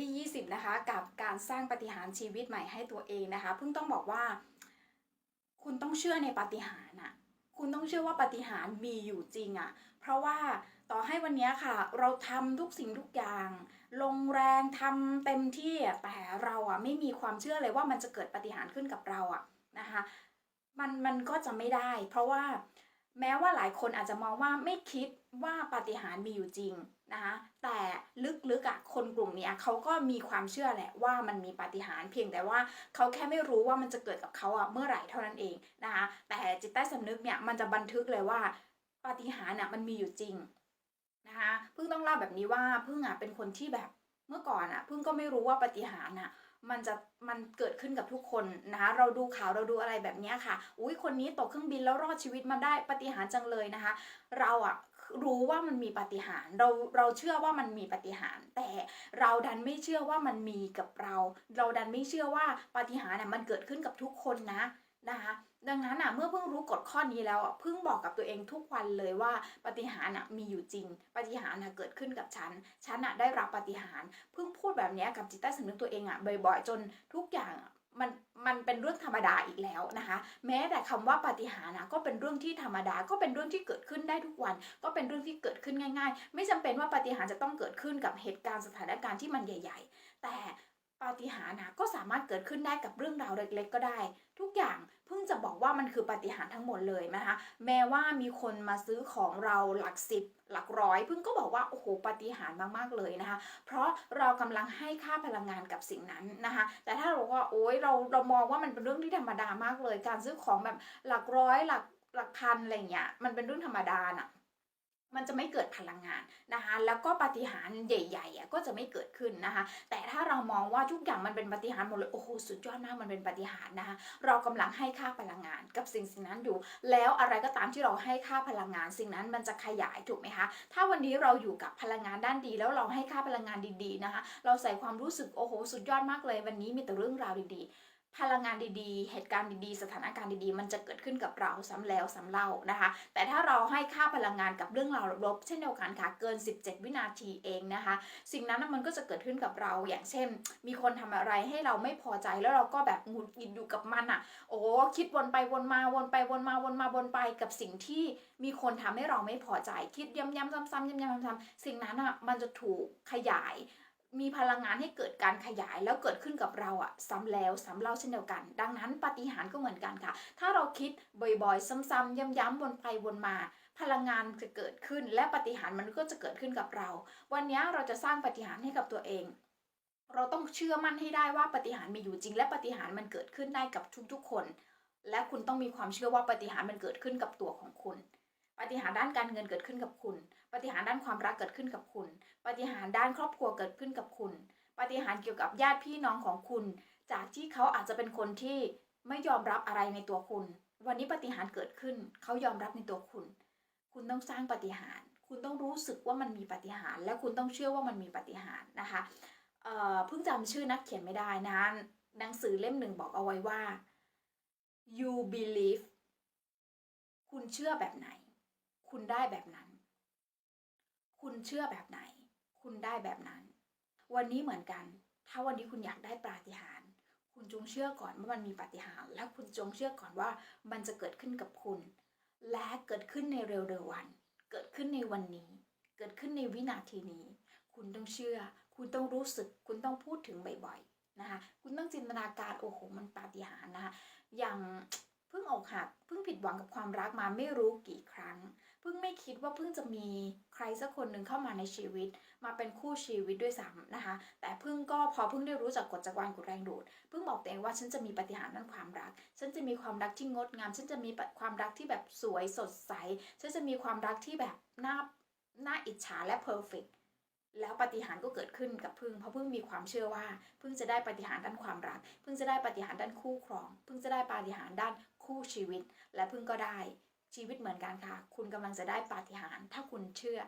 ที่ 20 นะคะ กับการสร้างปฏิหารชีวิตใหม่ให้ตัวเองนะคะ เพิ่งต้องบอกว่า คุณต้องเชื่อในปฏิหารอะคุณต้องเชื่อว่าปฏิหารมีอยู่จริงอะเพราะว่าต่อให้วันนี้ค่ะ เราทำทุกสิ่งทุกอย่าง ลงแรงทำเต็มที่แต่เราอะไม่มีความเชื่อเลยว่ามันจะเกิดปฏิหารขึ้นกับเราอะนะคะ มันมันก็จะไม่ได้ เพราะว่า แม้ว่าหลายคนอาจจะมองว่าไม่คิดว่าปาฏิหาริย์มีอยู่จริงนะคะแต่ลึกๆอะคนกลุ่มนี้เขาก็มีความเชื่อแหละว่ามันมีปาฏิหาริย์เพียงแต่ว่าเขาแค่ไม่รู้ว่ามันจะเกิดกับเขาอะเมื่อไหร่เท่านั้นเองนะคะแต่จิตใต้สำนึกเนี่ยมันจะบันทึกเลยว่าปาฏิหาริย์น่ะมันมีอยู่จริงนะคะเพิ่งต้องเล่าแบบนี้ว่าเพิ่งอะเป็นคนที่แบบเมื่อก่อนอะเพิ่งก็ไม่รู้ว่าปาฏิหาริย์น่ะ มันจะมันเกิดขึ้นกับทุกคนนะคะ เราดูข่าวเราดูอะไรแบบนี้ค่ะ อุ้ยคนนี้ตกเครื่องบินแล้วรอดชีวิตมาได้ปาฏิหารย์จังเลยนะคะ เราอะรู้ว่ามันมีปาฏิหารย์เราเราเชื่อว่ามันมีปาฏิหารย์แต่เราดันไม่เชื่อว่ามันมีกับเรา เราดันไม่เชื่อว่าปาฏิหาริย์น่ยมันเกิดขึ้นกับทุกคนนะ นะคะดังนั้นอะเมื่อเพิ่งรู้กฎข้อนี้แล้วอะเพิ่งบอกกับตัวเองทุกวันเลยว่าปฏิหาริย์อะมีอยู่จริง ปฏิหาริย์อะเกิดขึ้นกับฉันฉันอะได้รับปฏิหาร์เพิ่งพูดแบบนี้กับจิตใต้สำนึกตัวเองอะบ่อยๆ จนทุกอย่างมันมันเป็นเรื่องธรรมดาอีกแล้วนะคะ แม้แต่คำว่าปาฏิหาริย์นะก็เป็นเรื่องที่ธรรมดาก็เป็นเรื่องที่เกิดขึ้นได้ทุกวัน ก็เป็นเรื่องที่เกิดขึ้นง่าย ๆ ไม่จำเป็นว่าปาฏิหาริย์จะต้องเกิดขึ้นกับเหตุการณ์สถานการณ์ที่มันใหญ่ ๆ แต่ ปาฏิหาริย์นะก็สามารถเกิดขึ้นได้กับเรื่องราวเล็กๆ ก็ได้ ทุกอย่างเพิ่งจะบอกว่ามันคือปาฏิหาริย์ทั้งหมดเลยนะคะแม้ว่ามีคนมาซื้อของเราหลักสิบหลักร้อยเพิ่งก็บอกว่าโอ้โหปาฏิหาริย์มากๆเลยนะคะ เพราะเรากำลังให้ค่าพลังงานกับสิ่งนั้นนะคะ แต่ถ้าเรากว่าโอ๊ยเราเรามองว่ามันเป็นเรื่องที่ธรรมดามากเลย การซื้อของแบบหลักร้อยหลักหลักพันอะไรเงี้ยมันเป็นเรื่องธรรมดาน่ะ มันจะไม่เกิดพลังงานนะคะแล้วก็ปฏิหารใหญ่ๆก็จะไม่เกิดขึ้นนะคะแต่ถ้าเรามองว่าทุกอย่างมันเป็นปฏิหารหมดเลยโอ้โหสุดยอดมากมันเป็นปฏิหารนะคะเรากำลังให้ค่าพลังงานกับสิ่งสิ่งนั้นอยู่ แล้วอะไรก็ตามที่เราให้ค่าพลังงานสิ่งนั้นมันจะขยายถูกไหมคะถ้าวันนี้เราอยู่กับพลังงานด้านดี แล้วเราให้ค่าพลังงานดีๆนะคะเราใส่ความรู้สึกโอ้โหสุดยอดมากเลยวันนี้มีแต่เรื่องราวดีๆ พลังงานดีๆ เหตุการณ์ดีๆ สถานการณ์ดีๆ มันจะเกิดขึ้นกับเราซ้ำแล้วซ้ำเล่านะคะ แต่ถ้าเราให้ค่าพลังงานกับเรื่องราวลบเช่นเดียวกันค่ะ เกิน 17 วินาทีเองนะคะ สิ่งนั้นมันก็จะเกิดขึ้นกับเรา อย่างเช่น มีคนทำอะไรให้เราไม่พอใจ แล้วเราก็แบบหงุดหงิดอยู่กับมันอะ โอ้ คิดวนไปวนมา วนไปวนมา วนมา วนไปกับสิ่งที่มีคนทำให้เราไม่พอใจ คิดย้ำๆซ้ำๆย้ำๆซ้ำๆสิ่งนั้นอะ มันจะถูกขยาย มีพลังงานให้เกิดการขยายแล้วเกิดขึ้นกับเราอะซ้ำแล้วซ้ำเล่าเช่นเดียวกัน ดังนั้นปฏิหารก็เหมือนกันค่ะ ถ้าเราคิดบ่อยๆ ซ้ำๆย้ำๆวนไปวนมา พลังงานจะเกิดขึ้น และปฏิหารมันก็จะเกิดขึ้นกับเรา วันนี้เราจะสร้างปฏิหารให้กับตัวเอง เราต้องเชื่อมั่นให้ได้ว่าปฏิหารมีอยู่จริง และปฏิหารมันเกิดขึ้นได้กับทุกๆคน และคุณต้องมีความเชื่อว่าปฏิหารมันเกิดขึ้นกับตัวของคุณ ปฏิหารด้านการเงินเกิดขึ้นกับคุณ ปฏิหารด้านความรักเกิดขึ้นกับคุณ ปฏิหารด้านครอบครัวเกิดขึ้นกับคุณ ปฏิหารเกี่ยวกับญาติพี่น้องของคุณ จากที่เขาอาจจะเป็นคนที่ไม่ยอมรับอะไรในตัวคุณ วันนี้ปฏิหารเกิดขึ้น เขายอมรับในตัวคุณ คุณต้องสร้างปฏิหาร คุณต้องรู้สึกว่ามันมีปฏิหาร และคุณต้องเชื่อว่ามันมีปฏิหารนะคะเอ่อเพิ่งจำชื่อนักเขียนไม่ได้นะหนังสือเล่มหนึ่งบอกเอาไว้ว่า you believe คุณเชื่อแบบไหน คุณได้แบบนั้น คุณเชื่อแบบไหน คุณได้แบบนั้น วันนี้เหมือนกัน ถ้าวันนี้คุณอยากได้ปาฏิหาริย์คุณจงเชื่อก่อนว่ามันมีปาฏิหาริย์แล้วคุณจงเชื่อก่อนว่ามันจะเกิดขึ้นกับคุณ และเกิดขึ้นในเร็วๆวัน เกิดขึ้นในวันนี้ เกิดขึ้นในวินาทีนี้ คุณต้องเชื่อ คุณต้องรู้สึก คุณต้องพูดถึงบ่อยๆนะคะคุณต้องจินตนาการโอ้โหมันปาฏิหาริย์นะคะอย่าง เพิ่งอกหักเพิ่งผิดหวังกับความรักมาไม่รู้กี่ครั้ง เพิ่งไม่คิดว่าเพิ่งจะมีใครสักคนหนึ่งเข้ามาในชีวิต มาเป็นคู่ชีวิตด้วยซ้ำนะคะ แต่เพิ่งก็พอเพิ่งได้รู้จักกฎจักรวาลกฎแรงดูดเพิ่งบอกตัวเองว่าฉันจะมีปฏิหารด้านความรัก ฉันจะมีความรักที่งดงาม ฉันจะมีความรักที่แบบสวยสดใส ฉันจะมีความรักที่แบบน่าน่าอิจฉาและเพอร์เฟกแล้วปฏิหารก็เกิดขึ้นกับพึ่งเพราะพึ่งมีความเชื่อว่า พึ่งจะได้ปฏิหารด้านความรัก พึ่งจะได้ปฏิหารด้านคู่ครอง พึ่งจะได้ปฏิหารด้าน คู่ชีวิตและพึ่งก็ได้ชีวิตเหมือนกันค่ะ คุณกำลังจะได้ปาฏิหาริย์ถ้าคุณเชื่อ